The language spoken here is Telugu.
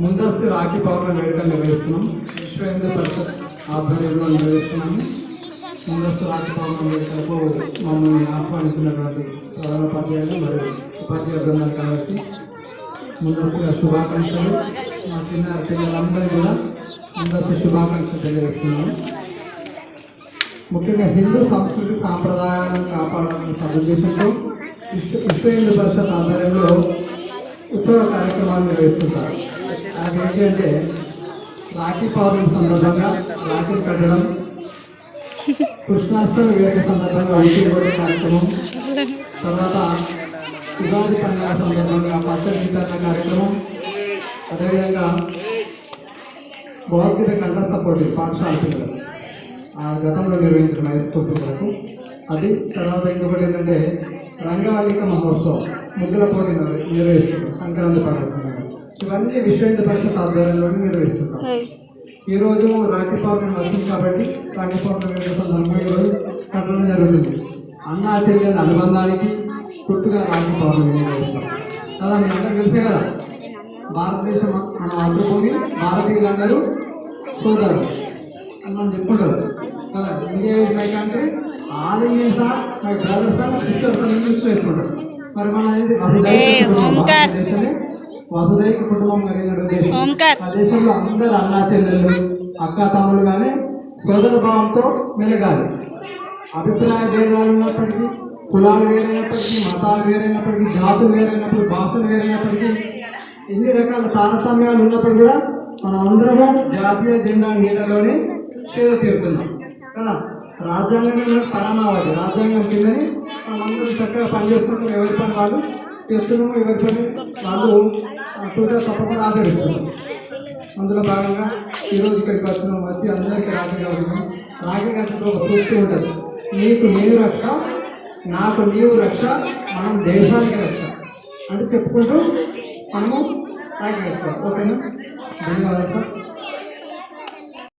ముందస్తు రాఖీ పౌర్ణమి వేడుకలు నిర్వహిస్తున్నాం. విశ్వేంద్ర పరిషత్ ఆధ్వర్యంలో నిర్వహిస్తున్నాము. ముందస్తు రాఖీ పౌర్ణమి వేడుకలకు మమ్మల్ని ఆహ్వానిస్తున్నటువంటి ప్రధాన ఉపాధ్యాయులు మరియు ఉపాధ్యాయ బృందాలు కాబట్టి ముందస్తుగా శుభాకాంక్షలు. మా చిన్న పిల్లలందరూ కూడా ముందస్తు శుభాకాంక్షలు తెలియజేస్తున్నాము. ముఖ్యంగా హిందూ సంస్కృతి సాంప్రదాయాలను కాపాడాలనే సదుద్దేశంతో విశ్వ విశ్వ హిందూ పరిషత్ ఆధ్వర్యంలో ఉత్సవ కార్యక్రమాలు నిర్వహిస్తుంటారు. అది ఏంటంటే రాఖీ పౌర్ణమి సందర్భంగా రాఖీ కట్టడం కృష్ణాష్టమి వేట సందర్భంగా ఉనికి కార్యక్రమం తర్వాత ఉగాది పండుగ సందర్భంగా పచ్చడి వితరణ కార్యక్రమం అదేవిధంగా భౌతిక కంఠస్థ పోటీ పాఠశాల పిల్లలు. ఆ గతంలో నిర్వహించిన హై స్కూల్ పిల్లలకు. అది తర్వాత ఇంకొకటి ఏంటంటే రంగవల్లిక మహోత్సవం ముగ్గుల పోటీ నిర్వహిస్తుంది సంక్రాంతి పండుగ. ఇవన్నీ విశ్వ హిందూ పరిషత్ ఆధ్వర్యంలో నిర్వహిస్తున్నారు. ఈ రోజు రాఖీ పౌర్ణమి వచ్చింది కాబట్టి రాఖీ పౌర్ణమి సందర్భంగా ఈరోజు కట్టడం జరుగుతుంది. అన్న చెల్లెల అనుబంధానికి గుర్తుగా రాఖీ పౌర్ణమి నిర్వహిస్తాం కదా మీ అందరికీ తెలిసే కదా? భారతదేశం మనం అందుకొని భారతీయులందరూ సోదరు అని మనం చెప్పుకుంటారు. కదా country all Indians are my brothers are sisters అని ఇంగ్లీష్లో చెప్పుకుంటారు. మరి మన వసుదైక కుటుంబం. ఓంకార్. దేశంలో అందరు అన్నా చెల్లెళ్ళు అక్క తమ్ముళ్ళు కానీ సోదర భావంతో మెలగాలి అభిప్రాయ భేదాలు ఉన్నప్పటికీ కులాలు వేరైనప్పటికీ మతాలు వేరైనప్పటికీ జాతులు వేరైనప్పటికీ భాషలు వేరైనప్పటికీ ఎన్ని రకాల తారతమ్యాలు ఉన్నప్పుడు కూడా మనం అందరము జాతీయ జెండా నీడలోనే సేవ తీరుతున్నాం కదా రాజ్యాంగం పరమావధి రాజ్యాంగం కిందని మనం అందరూ చక్కగా పనిచేస్తున్నాం ఎవరి పని వాళ్ళు చేస్తున్నాము ఎవరి పని వాళ్ళు టూగా తప్పకుండా ఆదరిస్తున్నాం అందులో భాగంగా ఈరోజు ఇక్కడికి వచ్చిన వచ్చి అందరికీ రాఖీ కడుతున్నాం రాఖీ కట్టుకు ఒక సూక్తి ఉంటుంది. నీకు నేను రక్ష నాకు నీవు రక్ష మనం దేశానికి రక్ష అంటే చెప్పుకుంటూ మనము రాఖీ కట్టుకోవాలి ఓకేనా? ధన్యవాదాలు సార్.